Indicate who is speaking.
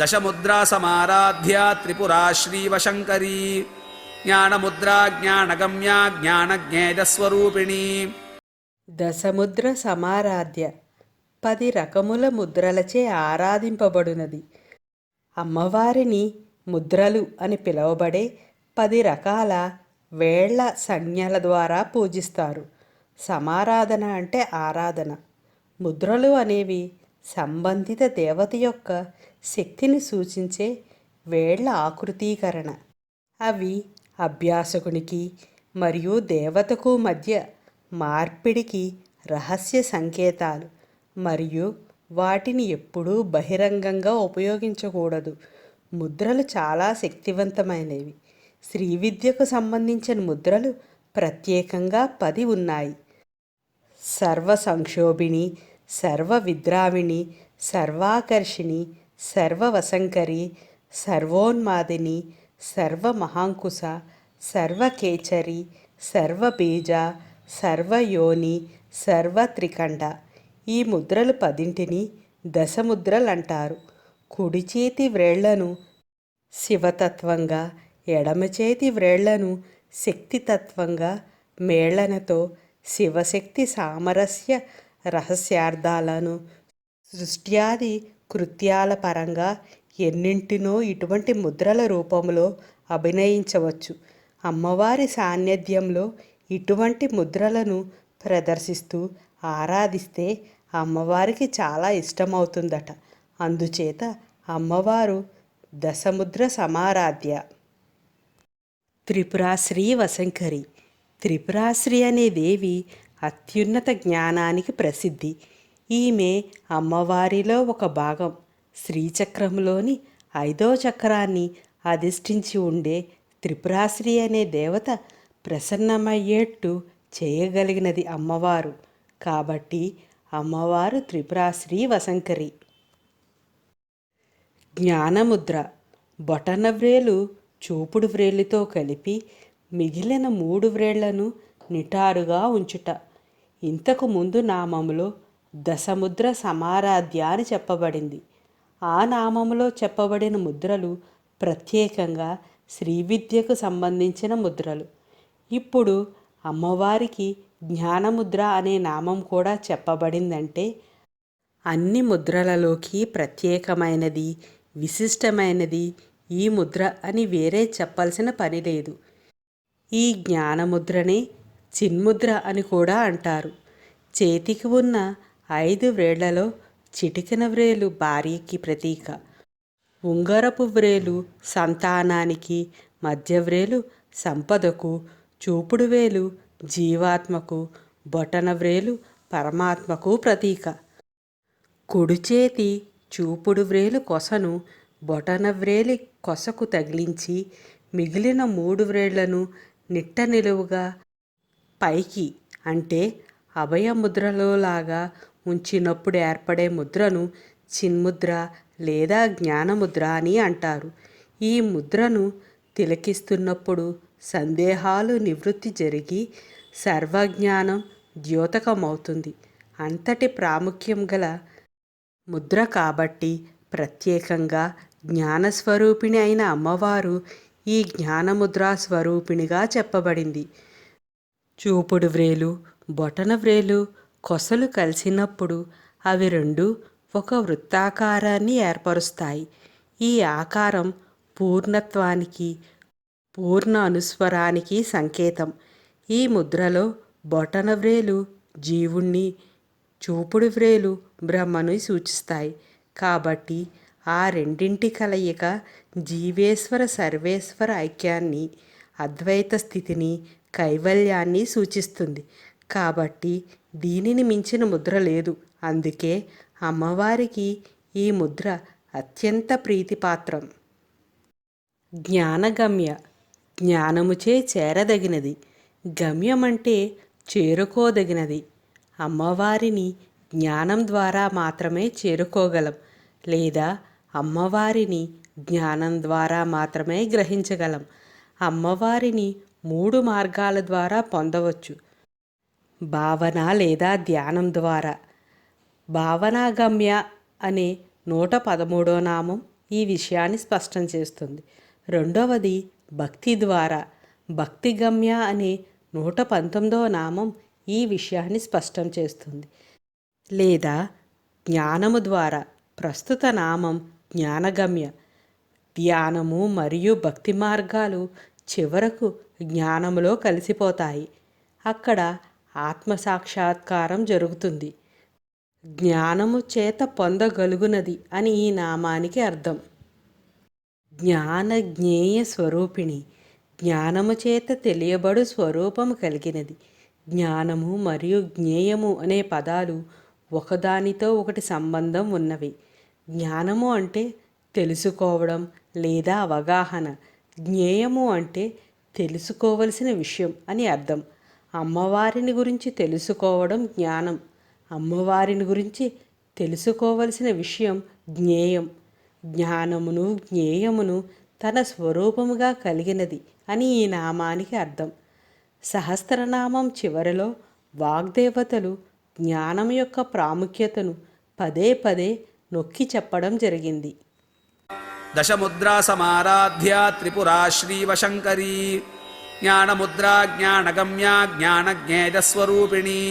Speaker 1: దశముద్రా సమారాధ్య త్రిపురా శ్రీవశంకరీ జ్ఞానముద్రా జ్ఞానగమ్య జ్ఞానజ్ఞేయస్వరూపిణి.
Speaker 2: దశముద్ర సమారాధ్య పది రకముల ముద్రలచే ఆరాధింపబడునది. అమ్మవారిని ముద్రలు అని పిలువబడే పది రకాల వేళ్ళ సంజ్ఞల ద్వారా పూజిస్తారు. సమారాధన అంటే ఆరాధన. ముద్రలు అనేవి సంబంధిత దేవత యొక్క శక్తిని సూచించే వేళ్ళ ఆకృతీకరణ. అవి అభ్యాసకునికి మరియు దేవతకు మధ్య మార్పిడికి రహస్య సంకేతాలు మరియు వాటిని ఎప్పుడూ బహిరంగంగా ఉపయోగించకూడదు. ముద్రలు చాలా శక్తివంతమైనవి. శ్రీ విద్యకు సంబంధించిన ముద్రలు ప్రత్యేకంగా పది ఉన్నాయి. సర్వ సంక్షోభిణి సర్వ విద్రావిణి సర్వాకర్షిణి సర్వవసంకరి సర్వోన్మాదిని సర్వమహాంకుశ సర్వకేచరి సర్వబీజ సర్వయోని సర్వత్రికండ. ఈ ముద్రలు పదింటిని దశముద్రలు అంటారు కుడి చేతి వ్రేళ్ళను శివతత్వంగా ఎడమ చేతి వ్రేళ్ళను శక్తితత్వంగా మేళనతో శివశక్తి సామరస్య రహస్యార్థాలను సృష్ట్యాది కృత్యాల పరంగా ఎన్నింటినో ఇటువంటి ముద్రల రూపంలో అభినయించవచ్చు. అమ్మవారి సాన్నిధ్యంలో ఇటువంటి ముద్రలను ప్రదర్శిస్తూ ఆరాధిస్తే అమ్మవారికి చాలా ఇష్టమవుతుందట. అందుచేత అమ్మవారు దశముద్ర సమారాధ్య. త్రిపురాశ్రీ వశంకరి. త్రిపురాశ్రీ అనే దేవి అత్యున్నత జ్ఞానానికి ప్రసిద్ధి. ఈమె అమ్మవారిలో ఒక భాగం. శ్రీచక్రంలోని ఐదో చక్రాన్ని అధిష్ఠించి ఉండే త్రిపురాశ్రీ అనే దేవత ప్రసన్నమయ్యేట్టు చేయగలిగినది అమ్మవారు. కాబట్టి అమ్మవారు త్రిపురాశ్రీ వసంకరి జ్ఞానముద్ర. బొటన వ్రేలు చూపుడు వ్రేలితో కలిపి మిగిలిన మూడు వ్రేళ్ళను నిటారుగా ఉంచుట. ఇంతకు ముందు నామములో దశముద్ర సమారాధ్య అని చెప్పబడింది. ఆ నామములో చెప్పబడిన ముద్రలు ప్రత్యేకంగా శ్రీ విద్యకు సంబంధించిన ముద్రలు. ఇప్పుడు అమ్మవారికి జ్ఞానముద్ర అనే నామం కూడా చెప్పబడిందంటే అన్ని ముద్రలలోకి ప్రత్యేకమైనది విశిష్టమైనది ఈ ముద్ర అని వేరే చెప్పాల్సిన పని లేదు. ఈ జ్ఞానముద్రనే చిన్ముద్ర అని కూడా అంటారు. చేతికి ఉన్న ఐదు వ్రేళ్ళలో చిటికిన వ్రేలు భార్యకి ప్రతీక. ఉంగరపు వ్రేలు సంతానానికి మధ్య వ్రేలు సంపదకు చూపుడు వేలు జీవాత్మకు బొటన వ్రేలు పరమాత్మకు ప్రతీక. కుడి చేతి చూపుడు వ్రేలు కొసను బొటన వ్రేలి కొసకు తగిలించి మిగిలిన మూడు వ్రేళ్ళను నిట్ట నిలువుగా పైకి అంటే అభయముద్రలోలాగా ఉంచినప్పుడు ఏర్పడే ముద్రను చిన్ముద్ర లేదా జ్ఞానముద్ర అని అంటారు. ఈ ముద్రను తిలకిస్తున్నప్పుడు సందేహాలు నివృత్తి జరిగి సర్వజ్ఞానం ద్యోతకమవుతుంది. అంతటి ప్రాముఖ్యం గల ముద్ర కాబట్టి ప్రత్యేకంగా జ్ఞానస్వరూపిణి అయిన అమ్మవారు ఈ జ్ఞానముద్రా స్వరూపిణిగా చెప్పబడింది. చూపుడు వ్రేలు బొటన వ్రేలు కొసలు కలిసినప్పుడు అవి రెండు ఒక వృత్తాకారాన్ని ఏర్పరుస్తాయి. ఈ ఆకారం పూర్ణత్వానికి పూర్ణ అనుస్వరానికి సంకేతం. ఈ ముద్రలో బొటన వ్రేలు జీవుణ్ణి చూపుడు వ్రేలు బ్రహ్మను సూచిస్తాయి. కాబట్టి ఆ రెండింటి కలయిక జీవేశ్వర సర్వేశ్వర ఐక్యాన్ని అద్వైత స్థితిని కైవల్యాన్ని సూచిస్తుంది. కాబట్టి దీనిని మించిన ముద్ర లేదు. అందుకే అమ్మవారికి ఈ ముద్ర అత్యంత ప్రీతిపాత్రం. జ్ఞానగమ్య. జ్ఞానముచే చేరదగినది. గమ్యమంటే చేరుకోదగినది. అమ్మవారిని జ్ఞానం ద్వారా మాత్రమే చేరుకోగలం. లేదా అమ్మవారిని జ్ఞానం ద్వారా మాత్రమే గ్రహించగలం. అమ్మవారిని మూడు మార్గాల ద్వారా పొందవచ్చు. భావన లేదా ధ్యానం ద్వారా. భావనాగమ్య అనే నూట పదమూడో నామం ఈ విషయాన్ని స్పష్టం చేస్తుంది. రెండవది భక్తి ద్వారా. భక్తిగమ్య అనే నూట పంతొమ్మిదవ నామం ఈ విషయాన్ని స్పష్టం చేస్తుంది. లేదా జ్ఞానము ద్వారా. ప్రస్తుత నామం జ్ఞానగమ్య. ధ్యానము మరియు భక్తి మార్గాలు చివరకు జ్ఞానములో కలిసిపోతాయి. అక్కడ ఆత్మసాక్షాత్కారం జరుగుతుంది. జ్ఞానము చేత పొందగలుగునది అని ఈ నామానికి అర్థం. జ్ఞాన జ్ఞేయ స్వరూపిణి జ్ఞానము చేత తెలియబడు స్వరూపము కలిగినది. జ్ఞానము మరియు జ్ఞేయము అనే పదాలు ఒకదానితో ఒకటి సంబంధం ఉన్నవి. జ్ఞానము అంటే తెలుసుకోవడం లేదా అవగాహన జ్ఞేయము అంటే తెలుసుకోవలసిన విషయం అని అర్థం. అమ్మవారిని గురించి తెలుసుకోవడం జ్ఞానం. అమ్మవారిని గురించి తెలుసుకోవలసిన విషయం జ్ఞేయం. జ్ఞానమును జ్ఞేయమును తన స్వరూపముగా కలిగినది అని ఈ నామానికి అర్థం. సహస్రనామం చివరలో వాగ్దేవతలు జ్ఞానం యొక్క ప్రాముఖ్యతను పదే పదే నొక్కి చెప్పడం జరిగింది.
Speaker 1: दशमुद्रा समाराध्या त्रिपुरा श्रीवशङ्करी। ज्ञानमुद्रा ज्ञानगम्या ज्ञानज्ञेयस्वरूपिणी।